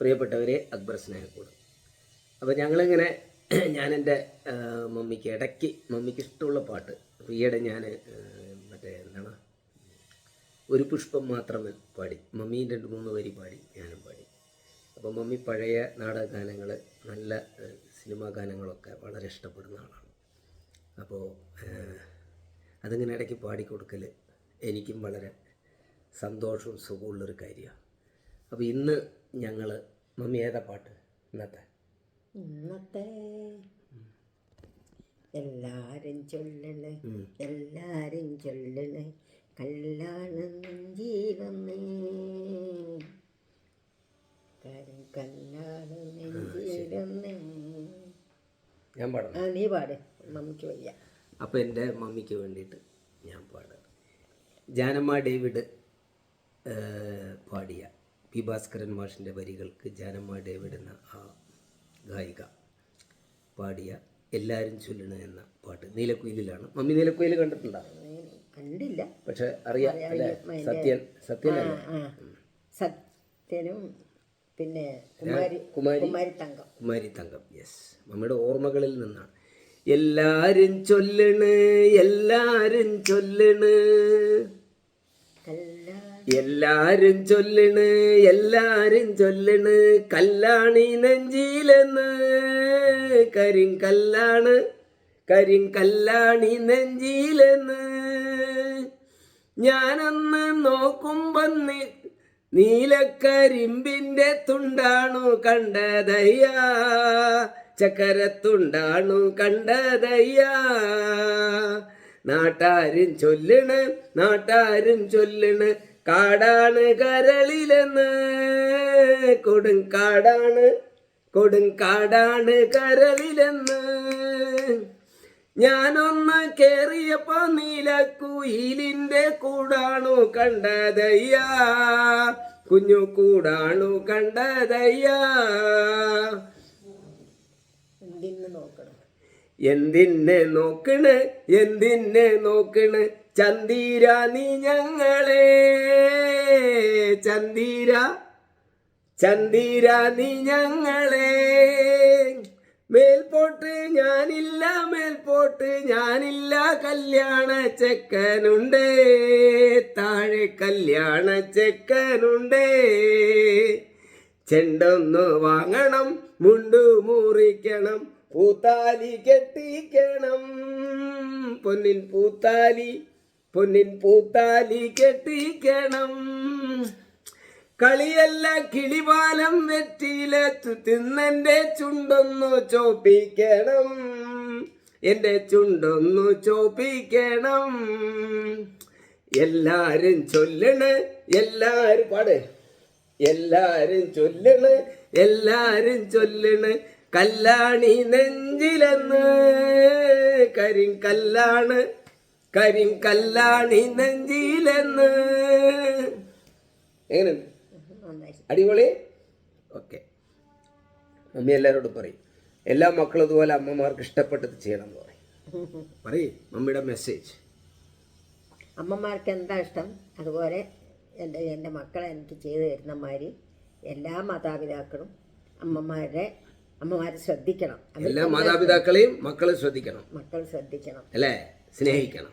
പ്രിയപ്പെട്ടവരെ അക്ബർ സ്നേഹക്കൂട്. അപ്പോൾ ഞങ്ങളിങ്ങനെ ഞാൻ എന്റെ മമ്മിക്ക് ഇടയ്ക്ക് മമ്മിക്ക് ഇഷ്ടമുള്ള പാട്ട് അപ്പോൾ ഈയിടെ ഞാൻ മറ്റേ എന്താണ്? ഒരു പുഷ്പം മാത്രം പാടി. മമ്മീന്റെ രണ്ട് മൂന്ന് വരി പാടി ഞാനും പാടി. അപ്പോൾ മമ്മി പഴയ നാടക ഗാനങ്ങൾ നല്ല സിനിമാ ഗാനങ്ങളൊക്കെ വളരെ ഇഷ്ടപ്പെടുന്ന ആളാണ്. അപ്പോൾ അതിങ്ങനെ ഇടയ്ക്ക് പാടിക്കൊടുക്കൽ എനിക്കും വളരെ സന്തോഷവും സുഖമുള്ളൊരു കാര്യമാണ്. അപ്പോൾ ഇന്ന് ഞങ്ങൾ മമ്മി ഏതാ പാട്ട്? ഇന്നത്തെ. ഇന്നത്തെ. എല്ലാരും ചൊല്ലണ്. എല്ലാരും ചൊല്ലണ്. കല്യാണം നെഞ്ചിലൊന്ന്. കാര്യം കല്യാണം നെഞ്ചിലൊന്ന്. ഞാൻ പാടാം ആ നീ പാട്. മമ്മിക്ക് വയ്യ. അപ്പോൾ എന്റെ മമ്മിക്ക് വേണ്ടിയിട്ട് ഞാൻ പാടാം. ജാനമ്മ ഡേവിഡ് പാടിയ പി ഭാസ്കരൻ മാഷിന്റെ വരികൾക്ക് ജാനമ്മ ഡേവിഡ് എന്ന ആ ഗായിക പാടിയ എല്ലാവരും ചൊല്ലണ എന്ന പാട്ട് നീലക്കുയിലാണ് മമ്മി നീലക്കുയിൽ കണ്ടിട്ടുണ്ടോ? കണ്ടില്ല. പക്ഷെ അറിയാം സത്യൻ സത്യനല്ലേ സത്യനും പിന്നെ കുമാരി തങ്കം. കുമാരി തങ്കം യെസ് മമ്മിയുടെ ഓർമ്മകളിൽ നിന്നാണ്. എല്ലാരും ചൊല്ലണ് എല്ലാരും ചൊല്ലണ്. കല്യാണം എല്ലാരും ചൊല്ലണ് എല്ലാരും ചൊല്ലണ് കല്ലാണി നെഞ്ചിലെന്ന്. കരിങ്കല്ലാണ് കരിങ്കല്ലാണി നെഞ്ചിലെന്ന്. ഞാനന്ന് നോക്കും വന്ന് നീലക്കരിമ്പിന്റെ തുണ്ടാണു കണ്ടതയ്യ. ചക്കരത്തുണ്ടാണു കണ്ടതയ്യ. നാട്ടാരും ചൊല്ലണ് നാട്ടാരും ചൊല്ലണ് കാടാണ് കരളിലെന്ന്. കൊടുങ്കാടാണ് കൊടുങ്കാടാണ് കരളിലെന്ന്. ഞാനൊന്ന് കേറിയപ്പോ നീലക്കുയിലിന്റെ കൂടാണു കണ്ടതയ്യ. കുഞ്ഞു കൂടാണു കണ്ടതയ്യ. എന്തിന്നെ നോക്കണം? എന്തിനെ നോക്കണ് എന്തിന്നെ നോക്കണ്. ചന്ദീര നീ ഞങ്ങളെ. ചന്ദീര ചന്ദീര നീ ഞങ്ങളെ. മേൽപോട്ട് ഞാനില്ല മേൽപോട്ട് ഞാനില്ല. കല്യാണ ചെക്കനുണ്ട്. താഴെ കല്യാണ ചെക്കനുണ്ട്. ചെണ്ടൊന്ന് വാങ്ങണം മുണ്ടു മുറിക്കണം പൂത്താലി കെട്ടിക്കണം. പൊന്നിൻ പൂത്താലി പൊന്നിൻ പൂത്താലി കെട്ടിക്കണം. കളിയല്ല കിളിവാലം വെറ്റിയില തിന്നെന്റെ ചുണ്ടൊന്നു ചോപ്പിക്കണം. എന്റെ ചുണ്ടൊന്നു ചോപ്പിക്കണം. എല്ലാരും ചൊല്ലണ് എല്ലാരും പാട്. എല്ലാരും ചൊല്ലണ് എല്ലാരും ചൊല്ലണ്. കല്ലാണി നെഞ്ചിലെന്ന് കരിങ്കല്ലാണ് കരിങ്കല്ലാണി നെഞ്ചിയിലെന്ന് എങ്ങനെയുണ്ട് എങ്ങനെ? അടിപൊളി? ഓക്കെ. മമ്മി എല്ലാവരോടും പറയും. എല്ലാ മക്കളും ഇതുപോലെ അമ്മമാർക്ക് ഇഷ്ടപ്പെട്ടത് ചെയ്യണം എന്ന് പറയും. പറയും മമ്മിയുടെ മെസ്സേജ് അമ്മമാർക്ക് എന്താ ഇഷ്ടം? അതുപോലെ എന്റെ എന്റെ മക്കളെ എനിക്ക് ചെയ്തു തരുന്ന മാതിരി എല്ലാ മാതാപിതാക്കളും അമ്മമാരുടെ അമ്മമാരെ ശ്രദ്ധിക്കണം. എല്ലാ മാതാപിതാക്കളെയും മക്കളെ ശ്രദ്ധിക്കണം. മക്കൾ ശ്രദ്ധിക്കണം. അല്ലേ? സ്നേഹിക്കണം.